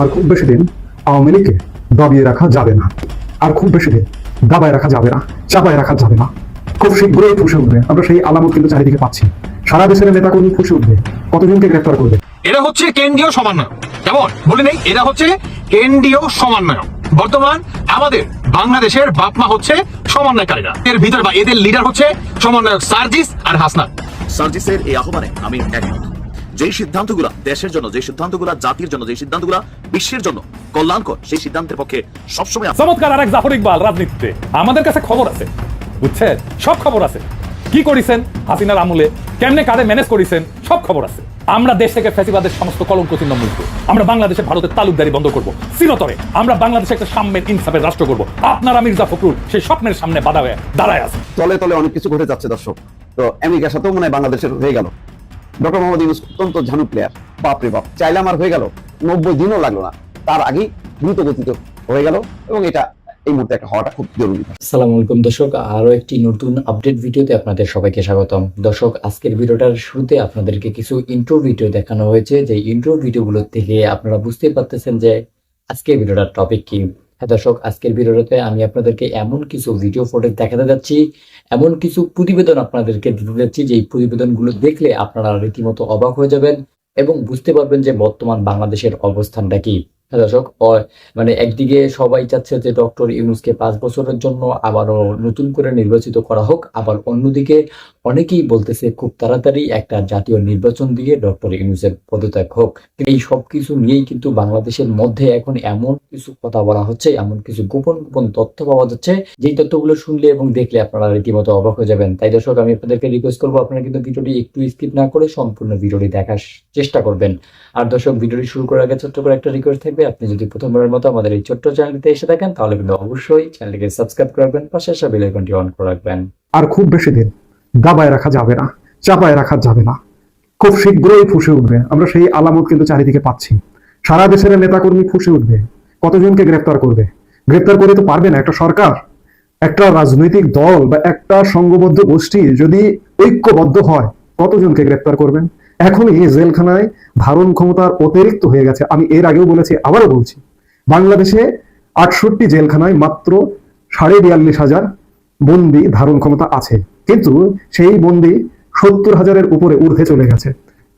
আর খুব বেশি দিন আওয়ামী লীগকে দাবিয়ে রাখা যাবে না। আর খুব বেশি দিন দাবায় রাখা যাবে না চাপায় রাখা যাবে না। খুব শীঘ্রই ফুসে উঠবে। আমরা সেই আলামত কিন্তু চারিদিকে পাচ্ছি। সারা দেশের নেতাকর্মী ফুসে উঠবে। কতজনকে গ্রেফতার করবে? এরা হচ্ছে কেন্দ্রীয় সমন্বয় কেমন? বলে নেই এরা হচ্ছে কেন্দ্রীয় সমন্বয় বর্তমান আমাদের বাংলাদেশের বাপমা হচ্ছে সমন্বয়কারীরা। এর ভিতর বা এদের লিডার হচ্ছে সমন্বয়ক সার্জিস আর হাসনাত। সার্জিসের এই আহ্বানে আমি একমত। যেই সিদ্ধান্তগুলা দেশের জন্য যে সিদ্ধান্তগুলা জাতির জন্য যে সিদ্ধান্তগুলা বিশ্বের জন্য কল্যাণকর সেই সিদ্ধান্তের পক্ষে সবসময় চমৎকার আর এক জাফর ইকবাল রাজনীতিতে। আমাদের কাছে খবর আছে। বুঝছেন? সব খবর আছে। কি করেছেন? হাসিনার আমলে কেমনে কারে ম্যানেজ করেছেন? সব খবর আছে। আমরা দেশ থেকে ফ্যাসিবাদের সমস্ত কলঙ্ক চিহ্ন মুছবো আমরা বাংলাদেশে ভারতের তালুকদারি বন্ধ করব। চিরতরে আমরা বাংলাদেশে একটা সাম্যের ইনসাফের রাষ্ট্র করব। আপনারা মির্জা ফখরুল সেই স্বপ্নের সামনে বাধা হয়ে দাঁড়ায় আছে। তলে তলে অনেক কিছু ঘটে যাচ্ছে দর্শক। তো আমেরিকার সাথেও মনে হয় বাংলাদেশের হয়ে গেল। ডক্টর মোহাম্মদ ইউনুস অত্যন্ত ঝানু প্লেয়ার বাপরে বাপ, চাইলে আমার হয়ে গেল, নব্বই দিনও লাগল না। তার আগেই দ্রুত গতিতে হয়ে গেল এবং এটা এই মুহূর্তে একটা হওয়াটা খুব জরুরি। আসসালামু আলাইকুম দর্শক আরও একটি নতুন আপডেট ভিডিওতে আপনাদের সবাইকে স্বাগতম। দর্শক, আজকের ভিডিওটার শুরুতে আপনাদেরকে কিছু ইন্ট্রো ভিডিও দেখানো হয়েছে। যে ইন্ট্রো ভিডিওগুলো থেকে আপনারা বুঝতে পারতেছেন যে আজকের ভিডিওটার টপিক কি। হ্যাঁ দর্শক, আজকের ভিডিওটাতে আমি আপনাদেরকে এমন কিছু ভিডিও ফুটেজ দেখাতে যাচ্ছি, এমন কিছু প্রতিবেদন আপনাদেরকে দিতে যাচ্ছি যে প্রতিবেদনগুলো দেখলে আপনারা রীতিমতো অবাক হয়ে যাবেন এবং বুঝতে পারবেন যে বর্তমান বাংলাদেশের অবস্থানটা কি। হ্যাঁ দর্শক মানে একদিকে সবাই চাচ্ছে যে ডক্টর ইউনুসকে পাঁচ বছরের জন্য আবারও নতুন করে নির্বাচিত করা হোক, আবার অন্যদিকে অনেকেই বলতেছে, খুব তাড়াতাড়ি একটা জাতীয় নির্বাচন দিয়ে ডক্টর ইউনুসের পদত্যাগ হোক। এই সব কিছু নিয়েই কিন্তু বাংলাদেশের মধ্যে এখন এমন কিছু কথা বলা হচ্ছে, এমন কিছু গোপন গোপন তথ্য পাওয়া যাচ্ছে। যেই তথ্যগুলো শুনলে এবং দেখলে আপনারা রীতিমতো অবাক হয়ে যাবেন। তাই দর্শক, আমি আপনাদেরকে রিকোয়েস্ট করব, আপনারা কিন্তু ভিডিওটি একটু স্কিপ না করে সম্পূর্ণ ভিডিওটি দেখার চেষ্টা করবেন। আর দর্শক, ভিডিওটি শুরু করার আগে ছোট্ট করে একটা রিকোয়েস্ট থাকবে। আপনি যদি প্রথমবারের মতো আমাদের এই ছোট্ট চ্যানেলটিতে এসে থাকেন, তাহলে কিন্তু অবশ্যই চ্যানেলটিকে সাবস্ক্রাইব করে রাখবেন, পাশে আসা বেল আইকনটি অন করে রাখবেন। আর খুব বেশি দিন দাবায় রাখা যাবে না, চাপায় রাখা যাবে না। খুব শীঘ্রই ফুসে উঠবে। আমরা সেই আলামত কিন্তু চারিদিকে পাচ্ছি। সারা দেশের নেতাকর্মী ফুসে উঠবে। কতজনকে গ্রেফতার করবে? গ্রেফতার করে তো পারবে না একটা সরকার। একটা রাজনৈতিক দল বা একটা সংঘবদ্ধ গোষ্ঠী যদি ঐক্যবদ্ধ হয়, কতজনকে গ্রেফতার করবেন? এখনই জেলখানায় ধারণ ক্ষমতার অতিরিক্ত হয়ে গেছে। আমি এর আগেও বলেছি, আবারও বলছি। বাংলাদেশে আটষট্টি জেলখানায় মাত্র সাড়ে বিয়াল্লিশ হাজার বন্দি ধারণ ক্ষমতা আছে, কিন্তু সেই বন্দি সত্তর হাজারের উপরে ঊর্ধ্বে চলে গেছে।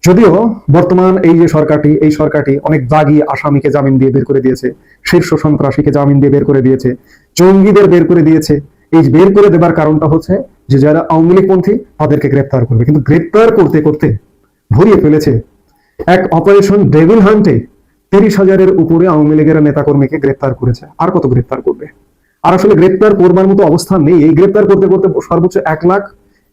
যদিও বর্তমান এই যে সরকারটি, এই সরকারটি অনেক দাগি আসামিকে জামিন দিয়ে বের করে দিয়েছে, শীর্ষ সন্ত্রাসীকে জামিন দিয়ে বের করে দিয়েছে, জঙ্গিদের বের করে দিয়েছে। এই বের করে দেবার কারণটা হচ্ছে যে যারা আওয়ামী লীগপন্থী তাদেরকে গ্রেপ্তার করবে। কিন্তু গ্রেপ্তার করতে করতে ভরিয়ে ফেলেছে এক অপারেশন ডেভিল হান্টে তিরিশ হাজারের উপরে আওয়ামী লীগের নেতাকর্মীকে গ্রেপ্তার করেছে। আর কত গ্রেপ্তার করবে? আর আসলে গ্রেপ্তার করবার মতো অবস্থান নেই। এই গ্রেপ্তার করতে করতে সর্বোচ্চ এক লাখ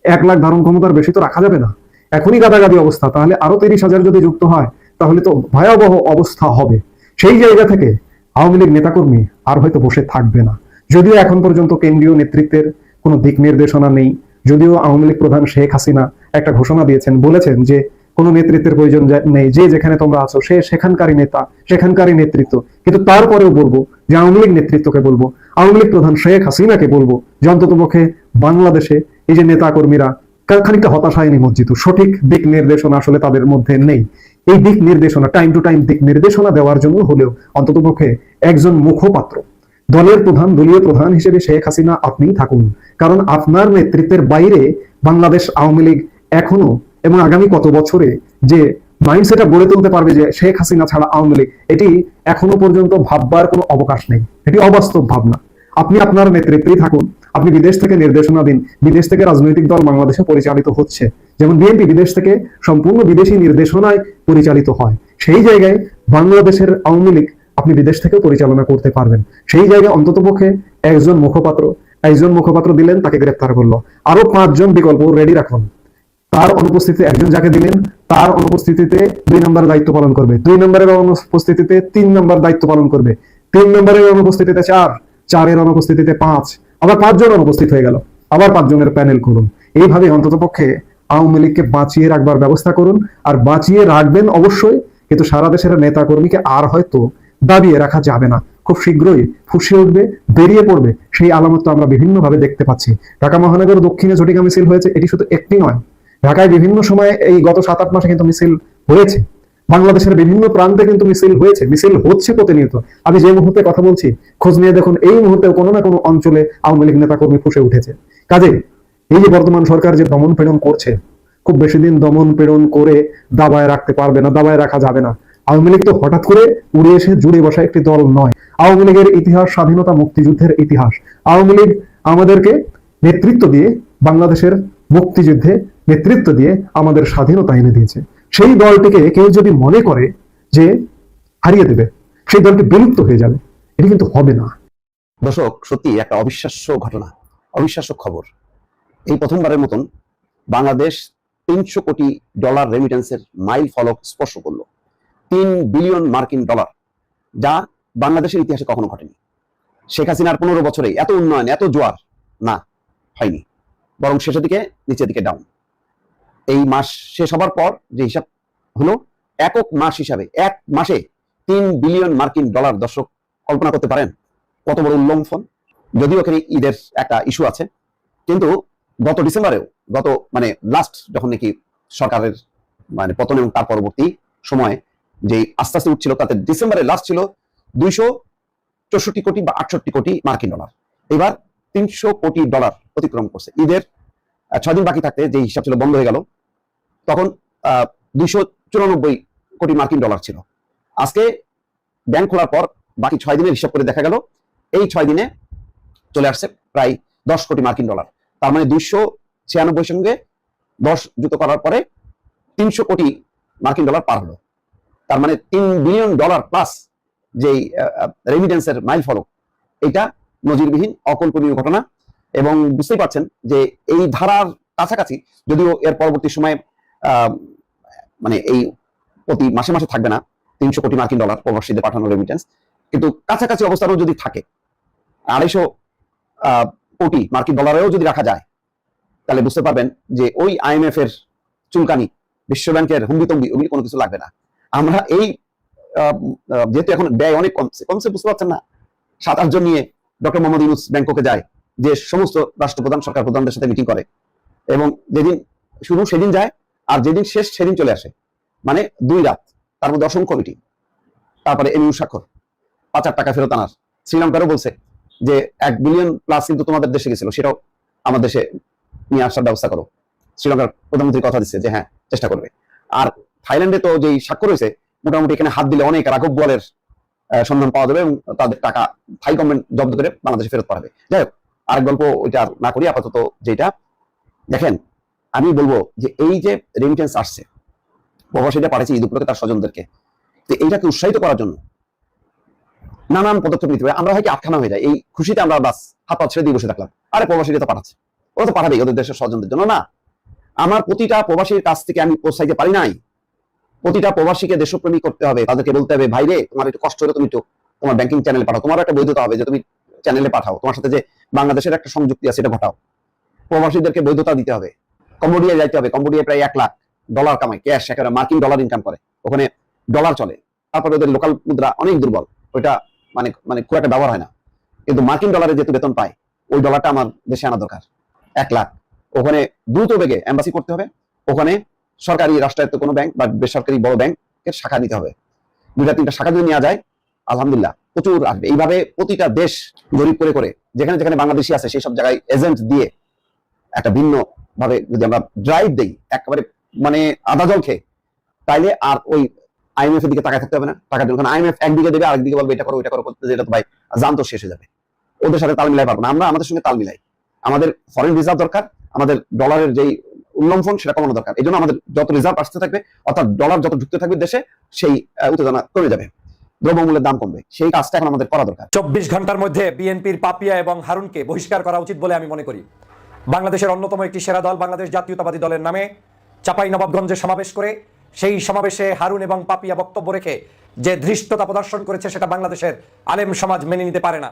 এক লাখ ধারণ ক্ষমতার বেশি তো রাখা যাবে না। এখনই গাদাগাদি অবস্থা, তাহলে আরও তিরিশ হাজার যদি যুক্ত হয়, তাহলে তো ভয়াবহ অবস্থা হবে। সেই জায়গা থেকে আওয়ামী লীগ নেতাকর্মী আর হয়তো বসে থাকবে না। যদিও এখন পর্যন্ত কেন্দ্রীয় নেতৃত্বের কোনো দিক নির্দেশনা নেই, যদিও আওয়ামী লীগ প্রধান শেখ হাসিনা একটা ঘোষণা দিয়েছেন, বলেছেন যে কোনো নেতৃত্বের প্রয়োজন নেই। যে যেখানে তোমরা আছো, সে সেখানকারই নেতা, সেখানকারই নেতৃত্ব। কিন্তু তারপরেও বলব যে আওয়ামী লীগ নেতৃত্বকে বলব, আওয়ামী লীগ প্রধান শেখ হাসিনাকে বলব, যে অন্তত পক্ষে বাংলাদেশে এই যে নেতা কর্মীরা খানিকটা হতাশায় নিমজ্জিত সঠিক দিক নির্দেশনা আসলে তাদের মধ্যে নেই। এই দিক নির্দেশনা টাইম টু টাইম দিক নির্দেশনা দেওয়ার জন্য হলেও অন্তত পক্ষে একজন মুখপাত্র, দলের প্রধান, দলীয় প্রধান হিসেবে শেখ হাসিনা আপনিই থাকুন। কারণ আপনার নেতৃত্বের বাইরে বাংলাদেশ আওয়ামী লীগ এখনও এবং আগামী কত বছরে যে মাইন্ডসেটটা গড়ে তুলতে পারবে যে শেখ হাসিনা ছাড়া আওয়ামী লীগ, এটি এখনও পর্যন্ত ভাববার কোনো অবকাশ নেই। এটি অবাস্তব ভাবনা। আপনি আপনার নেতৃত্বেই থাকুন। আপনি বিদেশ থেকে নির্দেশনা দিন। বিদেশ থেকে রাজনৈতিক দল বাংলাদেশে পরিচালিত হচ্ছে। যেমন বিএনপি বিদেশ থেকে সম্পূর্ণ বিদেশি নির্দেশনায় পরিচালিত হয়। সেই জায়গায় বাংলাদেশের আওয়ামী লীগ আপনি বিদেশ থেকে পরিচালনা করতে পারবেন। সেই জায়গায় অন্ততপক্ষে একজন মুখপাত্র একজন মুখপাত্র দিলেন, তাকে গ্রেপ্তার করল। আরও পাঁচজন বিকল্প রেডি রাখুন। তার অনুপস্থিতিতে একজন যাকে দিলেন, তার অনুপস্থিতিতে দুই নম্বর দায়িত্ব পালন করবে। দুই নম্বরের অনুপস্থিতিতে তিন নম্বর দায়িত্ব পালন করবে। তিন নম্বরের অনুপস্থিতিতে চার, চারের অনুপস্থিতিতে পাঁচ, আবার পাঁচজন অনুপস্থিত হয়ে গেল। আবার পাঁচজনের প্যানেল করুন এইভাবে অন্তত পক্ষে আওয়ামী লীগকে বাঁচিয়ে রাখবার ব্যবস্থা করুন আর বাঁচিয়ে রাখবেন অবশ্যই, কিন্তু সারা দেশের নেতা কর্মীকে আর হয়তো দাবিয়ে রাখা যাবে না। খুব শীঘ্রই ফুসে উঠবে, বেরিয়ে পড়বে, সেই আলামত তো আমরা বিভিন্নভাবে দেখতে পাচ্ছি। ঢাকা মহানগর দক্ষিণে ঝটিকা মিছিল হয়েছে, এটি শুধু একটি নয়। ঢাকায় বিভিন্ন সময়ে এই গত সাত, আট মাসে কিন্তু মিছিল হয়েছে। বাংলাদেশের বিভিন্ন প্রান্তে কিন্তু মিছিল হয়েছে। মিছিল হচ্ছে প্রতিনিয়ত। আমি যে মুহূর্তে কথা বলছি, খোঁজ নিয়ে দেখুন, এই মুহূর্তে কোনো না কোনো অঞ্চলে আওয়ামী লীগ নেতাকর্মী ফুসে উঠেছে। কাজে এই যে বর্তমান সরকার যে দমন পীড়ন করছে, খুব বেশি দিন দমন পীড়ন করে দাবায় রাখতে পারবে না, দাবায় রাখা যাবে না। আওয়ামী লীগ তো হঠাৎ করে উড়ে এসে জুড়ে বসা একটি দল নয়। আওয়ামী লীগের ইতিহাস, স্বাধীনতা মুক্তিযুদ্ধের ইতিহাস। আওয়ামী লীগ আমাদেরকে নেতৃত্ব দিয়ে বাংলাদেশের মুক্তিযুদ্ধে নেতৃত্ব দিয়ে আমাদের স্বাধীনতা এনে দিয়েছে। সেই দলটিকে কেউ যদি মনে করে যে হারিয়ে দেবে, সেই দলটি বিলুপ্ত হয়ে যাবে। এটি কিন্তু হবে না। দর্শক, সত্যি একটা অবিশ্বাস্য ঘটনা, অবিশ্বাস্য খবর। এই প্রথমবারের মতন বাংলাদেশ তিনশো কোটি ডলার রেমিটেন্সের মাইল ফলক স্পর্শ করল। তিন বিলিয়ন মার্কিন ডলার, যা বাংলাদেশের ইতিহাসে কখনো ঘটেনি। শেখ হাসিনার পনেরো বছরে এত উন্নয়ন, এত জোয়ার না, হয়নি। বরং শেষের দিকে নিচের দিকে ডাউন এই মাস শেষ হবার পর যে হিসাব হলো, একক মাস হিসাবে, এক মাসে তিন বিলিয়ন মার্কিন ডলার দর্শক কল্পনা করতে পারেন। কত বড় উল্লঙ্ঘন যদিও এখানে ঈদের একটা ইস্যু আছে, কিন্তু গত ডিসেম্বরেও, গত মানে লাস্ট যখন নাকি সরকারের মানে পতন এবং তার পরবর্তী সময়ে যে আস্তে আস্তে উঠছিল, তাতে ডিসেম্বরে লাস্ট ছিল দুইশো চৌষট্টি কোটি বা আটষট্টি কোটি মার্কিন ডলার। এবার তিনশো কোটি ডলার অতিক্রম করছে। ঈদের ছয় দিন বাকি থাকতে যে হিসাব ছিল বন্ধ হয়ে গেল তখন দুইশো চুরানব্বই কোটি মার্কিন ডলার ছিল। আজকে ব্যাংক খোলার পর বাকি ছয় দিনের হিসাব করে দেখা গেল, এই ছয় দিনে চলে আসছে প্রায় দশ কোটি মার্কিন ডলার। তার মানে দুইশো ছিয়ানব্বই সঙ্গে দশ যুক্ত করার পরে তিনশো কোটি মার্কিন ডলার পার হলো। তার মানে তিন বিলিয়ন ডলার প্লাস যেই রেমিডেন্সের মাইল ফলক এটা নজিরবিহীন অকল্পনীয় ঘটনা। এবং বুঝতেই পারছেন যে এই ধারার কাছাকাছি, যদিও এর পরবর্তী সময়ে মানে এই প্রতি মাসে মাসে থাকবে না, তিনশো কোটি মার্কিন ডলার প্রবাসীদের পাঠানো রেমিটেন্স কিন্তু কাছাকাছি অবস্থানও যদি থাকে, আড়াইশো কোটি মার্কিন ডলারেও যদি রাখা যায়, তাহলে বুঝতে পারবেন যে ওই আইএমএফ এর চুলকানি, বিশ্ব ব্যাংকের হুম্বিতম্বি ওগুলি কোনো কিছু লাগবে না। আমরা এই যেহেতু এখন ব্যয় অনেক কমছে কমছে বুঝতে পারছেন না, সাত, আটজন নিয়ে ডক্টর মোহাম্মদ ইউনুস ব্যাংককে যায়, যে সমস্ত রাষ্ট্রপ্রধান সরকার প্রধানদের সাথে মিটিং করে। এবং যেদিন শুরু, সেদিন যায় আর যেদিন শেষ, সেদিন চলে আসে। মানে দুই রাত, তার মধ্যে অসংখ্য মিটিং। তারপরে এমইউ স্বাক্ষর, পাঁচ হাজার টাকা ফেরত আনার। শ্রীলঙ্কারও বলছে যে, এক বিলিয়ন প্লাস কিন্তু তোমাদের দেশে গেছিল, সেটাও আমার দেশে নিয়ে আসার ব্যবস্থা করো। শ্রীলঙ্কার প্রধানমন্ত্রী কথা দিচ্ছে যে হ্যাঁ চেষ্টা করবে। আর থাইল্যান্ডে তো যেই স্বাক্ষর হয়েছে, মোটামুটি এখানে হাত দিলে অনেক রাঘব বলের সন্ধান পাওয়া যাবে এবং তাদের টাকা থাই গভর্নমেন্ট জব্দ করে বাংলাদেশে ফেরত পাঠাবে। যাই হোক, আরেক গল্প ওইটা না করি, আপাতত যেটা দেখেন আমি বলব যে এই যে রেমিটেন্স আসছে, প্রবাসীরা পাঠিয়েছে ঈদ উপলক্ষে তার স্বজনদেরকে, তো এইটাকে উৎসাহিত করার জন্য নানান পদক্ষেপ নিতে হবে। আমরা হয়তো আটখানা হয়ে যায় এই খুশিতে আমরা বাস হাত পা ছেড়ে দিয়ে বসে থাকলাম। আরে প্রবাসীরা তো পাঠাচ্ছে, ওরা তো পাঠাবেই ওদের দেশের স্বজনদের জন্য। না, আমার প্রতিটা প্রবাসীর কাছ থেকে আমি পৌঁছাইতে পারি নাই। প্রতিটা প্রবাসীকে দেশপ্রেমী করতে হবে, তাদেরকে বলতে হবে ভাই রে তোমার একটু কষ্ট হলে, তুমি একটু তোমার ব্যাংকিং চ্যানেলে পাঠাও। তোমার একটা বৈধতা হবে যে তুমি চ্যানেলে পাঠাও। তোমার সাথে যে বাংলাদেশের একটা সংযুক্তি আছে, এটা ঘটাও। প্রবাসীদেরকে বৈধতা দিতে হবে। কম্বোডিয়ায় যাইতে হবে। কম্বোডিয়ায় প্রায় এক লাখ ডলার কামায় ক্যাশ একেবারে মার্কিন ডলার ইনকাম করে। ওখানে ডলার চলে। তারপরে ওদের লোকাল মুদ্রা অনেক দুর্বল। ওইটা মানে মানে খুব একটা ব্যবহার হয় না। কিন্তু মার্কিন ডলারে যেহেতু বেতন পায়, ওই ডলারটা আমার দেশে আনা দরকার। এক লাখ। ওখানে দ্রুত বেগে এম্বাসি করতে হবে। ওখানে সরকারি, রাষ্ট্রায়ত্ত কোনো ব্যাংক বা বেসরকারি বড় ব্যাংকের শাখা নিতে হবে। দুইটা, তিনটা শাখা যদি নেওয়া যায়, আলহামদুলিল্লাহ প্রচুর আসবে। এইভাবে প্রতিটা দেশ গরিব করে করে, যেখানে যেখানে বাংলাদেশি আছে, সেই সব জায়গায় এজেন্ট দিয়ে একটা ভিন্ন ভাবে যদি আমরা ড্রাইভ দেই, একেবারে মানে আধা জল খেয়ে, তাইলে আর ওই আইএমএফ এর দিকে তাকায় থাকতে হবে না। টাকার জন্য। আইএমএফ একদিকে দেবে, আরেকদিকে বলবে, এটা করো এটা করো, করতে যেটা তো ভাই জান তো শেষ হয়ে যাবে। ওদের সাথে তাল মিলাই পারব না। আমরা আমাদের সঙ্গে তাল মিলাই। আমাদের ফরেন রিজার্ভ দরকার, আমাদের ডলারের যেই উল্লম্ফন সেটা কমানো দরকার। এই জন্য আমাদের যত রিজার্ভ আসতে থাকবে, অর্থাৎ ডলার যত ঢুকতে থাকবে দেশে, সেই উত্তেজনা কমে যাবে। দ্রব্যমূল্যের দাম কমবে। সেই কাজটা এখন আমাদের করা দরকার। চব্বিশ ঘণ্টার মধ্যে বিএনপির পাপিয়া এবং হারুনকে বহিষ্কার করা উচিত বলে আমি মনে করি। বাংলাদেশের অন্যতম একটি সেরা দল বাংলাদেশ জাতীয়তাবাদী দলের নামে চাপাই নবাবগঞ্জে সমাবেশ করে সেই সমাবেশে হারুন এবং পাপিয়া বক্তব্য রেখে যে ধৃষ্টতা প্রদর্শন করেছে সেটা বাংলাদেশের আলেম সমাজ মেনে নিতে পারে না।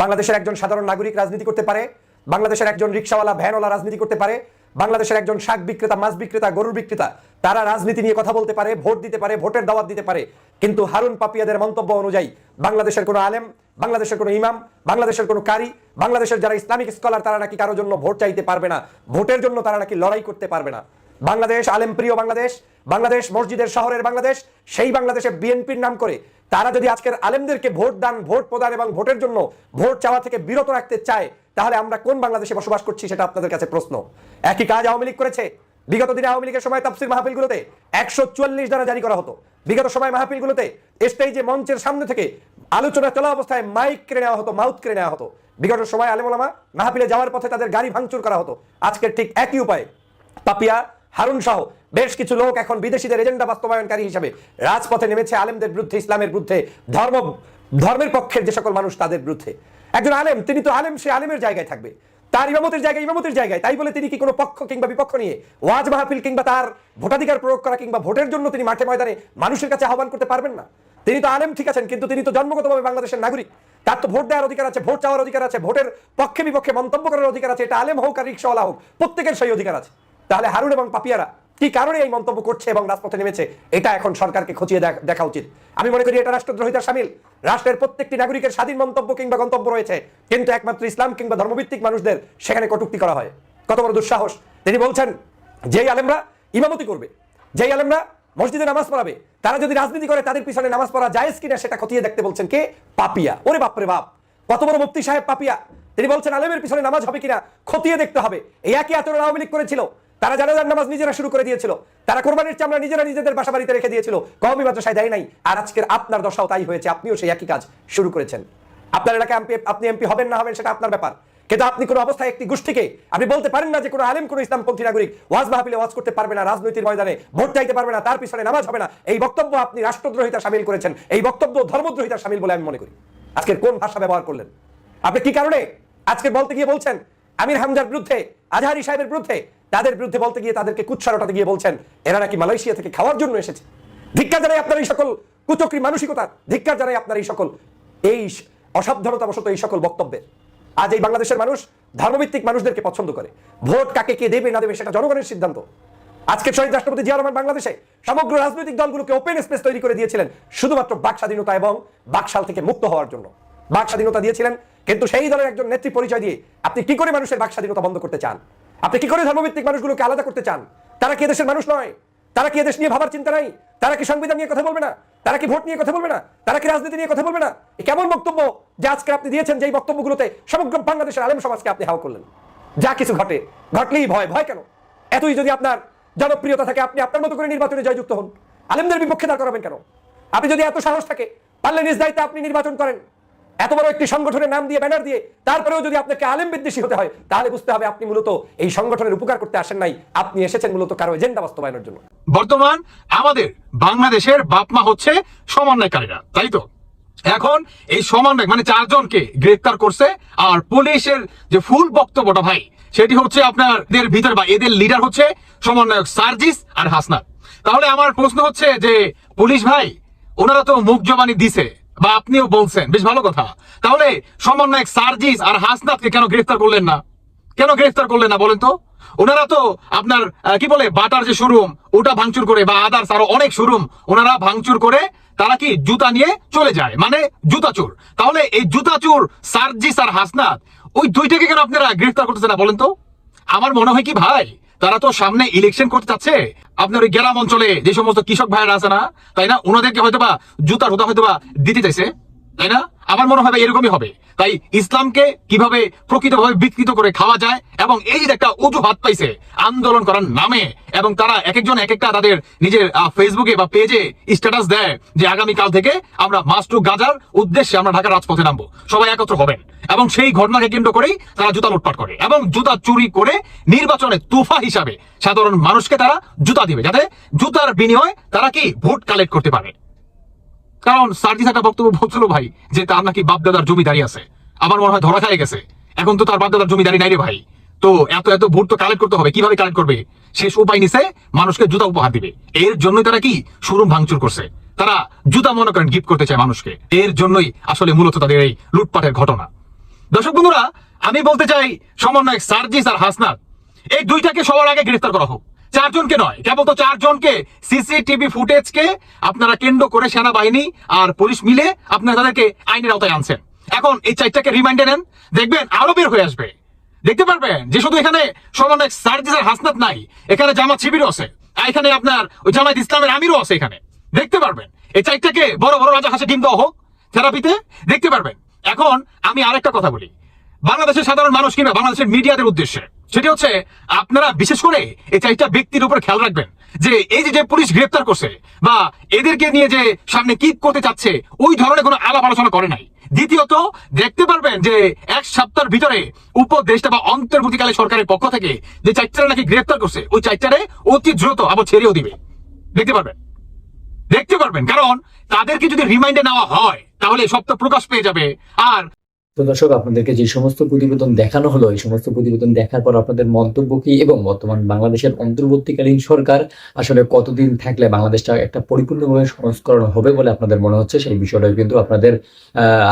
বাংলাদেশের একজন সাধারণ নাগরিক রাজনীতি করতে পারে, বাংলাদেশের একজন রিক্সাওয়ালা, ভ্যানওয়ালা রাজনীতি করতে পারে, বাংলাদেশের একজন শাক বিক্রেতা, মাছ বিক্রেতা, গরুর বিক্রেতা, তারা রাজনীতি নিয়ে কথা বলতে পারে, ভোট দিতে পারে, ভোটের দাওয়াত দিতে পারে। কিন্তু হারুন পাপিয়াদের মন্তব্য অনুযায়ী বাংলাদেশের কোনো আলেম বাংলাদেশের কোনো ইমাম, বাংলাদেশের কোনো কারি, বাংলাদেশের যারা ইসলামিক স্কলার, তারা নাকি কারোর জন্য ভোট চাইতে পারবে না, ভোটের জন্য তারা নাকি লড়াই করতে পারবে না। বাংলাদেশ, আলেম প্রিয় বাংলাদেশ বাংলাদেশ মসজিদের শহরের বাংলাদেশ, সেই বাংলাদেশে বিএনপির নাম করে তারা যদি আজকের আলেমদেরকে ভোট দান, ভোট প্রদান এবং ভোটের জন্য ভোট চাওয়া থেকে বিরত রাখতে চায়, তাহলে আমরা কোন বাংলাদেশে বসবাস করছি সেটা আপনাদের কাছে প্রশ্ন। একই কাজ আওয়ামী লীগ করেছে। বিগত দিনে আওয়ামী লীগের সময় তাফসির মাহফিলগুলোতে একশো চুয়াল্লিশ দ্বারা জারি করা হতো। বিগত সময় মাহফিলগুলোতে স্টেজে মঞ্চের সামনে থেকে আলোচনা চলা অবস্থায় মাইক কেড়ে নেওয়া হতো, মাউথ কেড়ে নেওয়া হতো। বিগত সময় আলেমুলামা মাহফিলে যাওয়ার পথে তাদের গাড়ি ভাঙচুর করা হতো। আজকের ঠিক একই উপায়ে। পাপিয়া, হারুন সহ বেশ কিছু লোক এখন বিদেশিদের এজেন্ডা বাস্তবায়নকারী হিসেবে রাজপথে নেমেছে আলেমদের বিরুদ্ধে, ইসলামের বিরুদ্ধে, ধর্ম, ধর্মের পক্ষের যে সকল মানুষ তাদের বিরুদ্ধে। একজন আলেম, তিনি তো আলেম, সে আলেমের জায়গায় থাকবে। তার ইমামতের জায়গায় ইমামতের জায়গায়। তাই বলে তিনি কি কোনো পক্ষ কিংবা বিপক্ষ নিয়ে ওয়াজ মাহফিল কিংবা তার ভোটাধিকার প্রয়োগ করা কিংবা ভোটের জন্য তিনি মাঠে ময়দানে মানুষের কাছে আহ্বান করতে পারবেন না? তিনি তো আলেম, ঠিক আছেন, কিন্তু তিনি তো জন্মগতভাবে বাংলাদেশের নাগরিক। তার তো ভোট দেওয়ার অধিকার আছে, ভোট চাওয়ার অধিকার আছে, ভোটের পক্ষে বিপক্ষে মন্তব্য করার অধিকার আছে, এটা আলেম হোক আর রিক্সাওয়ালা হোক, প্রত্যেকের সেই অধিকার আছে। তাহলে হারুন এবং পাপিয়ারা কি কারণে এই মন্তব্য করছে এবং রাজপথে নেমেছে? এটা এখন সরকারকে খতিয়ে দেখা উচিত। আমি মনে করি এটা রাষ্ট্রদ্রোহিতার সামিল। রাষ্ট্রের প্রত্যেকটি নাগরিকের স্বাধীন মন্তব্য কিংবা গন্তব্য রয়েছে, কিন্তু একমাত্র ইসলাম কিংবা ধর্মভিত্তিক মানুষদের সেখানে কটুক্তি করা হয়। কত বড় দুঃসাহস। তিনি বলছেন, যেই আলেমরা ইমামতি করবে, যেই আলেমরা মসজিদে নামাজ পড়াবে। তারা যদি রাজনীতি করে, তাদের পিছনে নামাজ পড়া জায়েজ কিনা সেটা খতিয়ে দেখতে বলছেন কে? পাপিয়া। ওরে বাপরে বাপ। কত বড় মুফতি সাহেব পাপিয়া। তিনি বলছেন, আলেমের পিছনে নামাজ হবে কিনা খতিয়ে দেখতে হবে। এই একই আচরণ আওয়ামী লীগ করেছিল। তারা জানাজার নামাজ নিজেরা শুরু করে দিয়েছিল। তারা কোরবানির চামড়া নিজেরা নিজেদের বাসা বাড়িতে রেখে দিয়েছিল। কমই মাদ্রাসায় দেয় নাই। আর আজকের আপনার দশাও তাই হয়েছে। আপনিও সেই একই কাজ শুরু করেছেন। আপনার এলাকায় আপনি এমপি হবেন না হবেন সেটা আপনার ব্যাপার। কিন্তু আপনি কোনো অবস্থায় একটি গোষ্ঠীকে আপনি বলতে পারেন না যে কোনো আলেম, কোনো ইসলামপন্থী নাগরিক ওয়াজ মাহফিলে ওয়াজ করতে পারবে না, রাজনৈতিক ময়দানে ভোট চাইতে পারবে না, তার পিছনে নামাজ হবে না। এই বক্তব্য আপনি রাষ্ট্রদ্রোহিতা সামিল করেছেন। এই বক্তব্য ধর্মদ্রোহিতা সামিল বলে আমি মনে করি। আজকের কোন ভাষা ব্যবহার করলেন? আপনি কি কারণে? আজকে বলতে গিয়ে বলছেন, আমির হামজার বিরুদ্ধে, আজহারি সাহেবের বিরুদ্ধে, তাদের বিরুদ্ধে বলতে গিয়ে তাদেরকে কুৎসারটাতে গিয়ে বলছেন, এরা নাকি মালয়েশিয়া থেকে খাওয়ার জন্য এসেছে। ধিক্কার জানাই আপনার এই সকল কুচক্রী মানসিকতা, ধিক্কার জানাই আপনার এই সকল, এই অসাবধানতাবশত এই সকল বক্তব্যের। আজ এই বাংলাদেশের মানুষ ধর্মভিত্তিক মানুষদেরকে পছন্দ করে। ভোট কাকে কে দেবে না দেবে সেটা জনগণের সিদ্ধান্ত। আজকে শহীদ রাষ্ট্রপতি জিয়া রহমান বাংলাদেশে সমগ্র রাজনৈতিক দলগুলোকে ওপেন স্পেস তৈরি করে দিয়েছিলেন শুধুমাত্র বাক স্বাধীনতা এবং বাকশাল থেকে মুক্ত হওয়ার জন্য। বাক স্বাধীনতা দিয়েছিলেন, কিন্তু সেই দলের একজন নেত্রী পরিচয় দিয়ে আপনি কি করে মানুষের বাক স্বাধীনতা বন্ধ করতে চান? আপনি কি করে ধর্মভিত্তিক মানুষগুলোকে আলাদা করতে চান? তারা কি এদেশের মানুষ নয়? তারা কি এদেশ নিয়ে ভাবার চিন্তা নাই? তারা কি সংবিধান নিয়ে কথা বলবে না? তারা কি ভোট নিয়ে কথা বলবে না? তারা কি রাজনীতি নিয়ে কথা বলবে না? কেমন বক্তব্য যে আজকে আপনি দিয়েছেন যে বক্তব্যগুলোতে সমগ্র বাংলাদেশের আলেম সমাজকে আপনি হাও করলেন? যা কিছু ঘটে, ঘটলেই ভয় ভয় কেন? এতই যদি আপনার জনপ্রিয়তা থাকে, আপনি আপনার মতো করে নির্বাচনে জয়যুক্ত হন। আলেমদের বিপক্ষে দাঁড় করাবেন কেন? আপনি যদি এত সাহস থাকে, পারলে নিজ দায়িত্বে আপনি নির্বাচন করেন। এত বড় একটি সংগঠনের নাম দিয়ে ব্যানার দিয়ে তারপরেও যদি আপনাকে আলেম বিদ্বেষী হতে হয়, তাহলে বুঝতে হবে আপনি মূলত এই সংগঠনের উপকার করতে আসেন নাই। আপনি এসেছেন মূলত কারও এজেন্ডা বাস্তবায়নের জন্য। বর্তমান আমাদের বাংলাদেশের বাপমা হচ্ছে সমন্বয়কারীরা, তাই তো? এখন এই সমন্বয় মানে চারজনকে গ্রেফতার করছে, আর পুলিশের যে ফুল বক্তব্যটা ভাই, সেটি হচ্ছে আপনাদের ভিতর বা এদের লিডার হচ্ছে সমন্বয়ক সার্জিস আর হাসনাত। তাহলে আমার প্রশ্ন হচ্ছে যে, পুলিশ ভাই, ওনারা তো মুখ জবানি দিছে। বা আপনিও বলছেন, বেশ ভালো কথা। তাহলে সমন্বয়ক সার্জিস আর হাসনাতকে কেন গ্রেফতার করলেন না? কেন গ্রেফতার করলেন না বলেন তো? ওনারা তো আপনার কি বলে, বাটার যে শোরুম ওটা ভাঙচুর করে, বা আদার্স আরও অনেক শোরুম ওনারা ভাঙচুর করে তারা কি জুতা নিয়ে চলে যায়? মানে জুতা চোর। তাহলে এই জুতা চোর, সার্জিস আর হাসনাত, ওই দুইটাকে কেন আপনারা গ্রেফতার করতেছেন না বলেন তো? আমার মনে হয় কি ভাই তারা তো সামনে ইলেকশন করতে চাচ্ছে আপনার ওই গ্রাম অঞ্চলে যে সমস্ত কৃষক ভাইয়েরা আছে না, তাই না? ওনাদেরকে হয়তো বা জুতা টোতা হয়তো বা দিতে চাইছে। তাই না? আমার মনে হয় এরকমই হবে। তাই ইসলামকে কীভাবে প্রকৃতভাবে বিকৃত করে খাওয়া যায় এবং এই যে একটা অজুহাত পাইছে, আন্দোলন করার নামে, এবং তারা এক একজন এক একটা তাদের নিজের ফেসবুকে বা পেজে স্ট্যাটাস দেয় যে আগামীকাল থেকে আমরা মাস্টু গাজার উদ্দেশ্যে আমরা ঢাকার রাজপথে নামবো। সবাই একত্র হবেন। এবং সেই ঘটনাকে কেন্দ্র করেই তারা জুতা লুটপাট করে এবং জুতা চুরি করে নির্বাচনে তুফা হিসাবে সাধারণ মানুষকে তারা জুতা দিবে, যাতে জুতার বিনিময়ে তারা কি ভোট কালেক্ট করতে পারে। কারণ সার্জিস একটা বক্তব্য বলছিল ভাই, যে তার নাকি বাপদাদার জমিদারি আছে। আমার মনে হয় ধরা খাই গেছে। এখন তো তার বাপদাদার জমিদারি নাই রে ভাই। তো এত এত ভোট তো কালেক্ট করতে হবে, কীভাবে কালেক্ট করবে? শেষ উপায় নিছে, মানুষকে জুতা উপহার দিবে। এর জন্যই তারা কি? শোরুম ভাঙচুর করছে। তারা জুতা মনে করেন গিফট করতে চায় মানুষকে। এর জন্যই আসলে মূলত তাদের এই লুটপাটের ঘটনা। দর্শক বন্ধুরা, আমি বলতে চাই, সমন্বয়ক সার্জিস আর হাসনাত, এই দুইটাকে সবার আগে গ্রেফতার করা হোক। চারজনকে নয়, কেবল তো চারজনকে সিসিটিভি ফুটেজকে আপনারা কেন্দ্র করে সেনাবাহিনী আর পুলিশ মিলে আপনারা তাদেরকে আইনের আওতায় আনছেন। এখন এই চারটাকে রিমাইন্ডে নেন, দেখবেন আরও বের হয়ে আসবে। দেখতে পারবেন যে শুধু এখানে সমন্বয়ক সার্জিস আর হাসনাত নাই, এখানে জামাত শিবিরও আছে এখানে আপনার ওই জামাত ইসলামের আমিরও আছে এখানে। দেখতে পারবেন, এই চারটাকে বড় বড় রাজা হাসে দেওয়া হোক থেরাপিতে, দেখতে পারবেন। এখন আমি আরেকটা কথা বলি, বাংলাদেশের সাধারণ মানুষ কিংবা বাংলাদেশের মিডিয়াদের উদ্দেশ্যে। সেটি হচ্ছে, আপনারা বিশেষ করে এই চারটা ব্যক্তির উপর খেয়াল রাখবেন যে এই যে পুলিশ গ্রেপ্তার করছে বা এদেরকে নিয়ে যে সামনে কি করতে চাচ্ছে, ওই ধরনের কোনো আলাপ আলোচনা করে নাই। দ্বিতীয়ত, দেখতে পারবেন যে এক সপ্তাহের ভিতরে উপদেষ্টা বা অন্তর্বর্তীকালে সরকারের পক্ষ থেকে যে চারটারে নাকি গ্রেপ্তার করছে, ওই চারটারে অতি দ্রুত আবার ছেড়েও দিবে। দেখতে পারবেন? দেখতে পারবেন। কারণ, তাদেরকে যদি রিমাইন্ডে নেওয়া হয়, তাহলে সব প্রকাশ পেয়ে যাবে। আর তো দর্শক, আপনাদেরকে যে সমস্ত প্রতিবেদন দেখানো হলো, এই সমস্ত প্রতিবেদন দেখার পর আপনাদের মন্তব্য কি এবং বর্তমান বাংলাদেশের অন্তর্বর্তীকালীন সরকার আসলে কতদিন থাকলে বাংলাদেশটা একটা পরিপূর্ণভাবে সংস্করণ হবে বলে আপনাদের মনে হচ্ছে? সেই বিষয়টা কিন্তু আপনাদের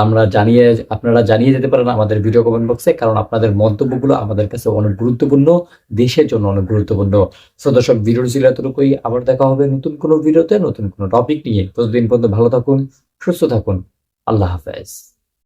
আমরা জানিয়ে, আপনারা জানিয়ে যেতে পারেন আমাদের ভিডিও কমেন্ট বক্সে কারণ আপনাদের মন্তব্যগুলো আমাদের কাছে অনেক গুরুত্বপূর্ণ, দেশের জন্য অনেক গুরুত্বপূর্ণ। তো দর্শক ভিডিও ছিল এতটুকুই। আবার দেখা হবে নতুন কোনো ভিডিওতে নতুন কোনো টপিক নিয়ে। ততদিন পর্যন্ত ভালো থাকুন, সুস্থ থাকুন। আল্লাহ হাফেজ।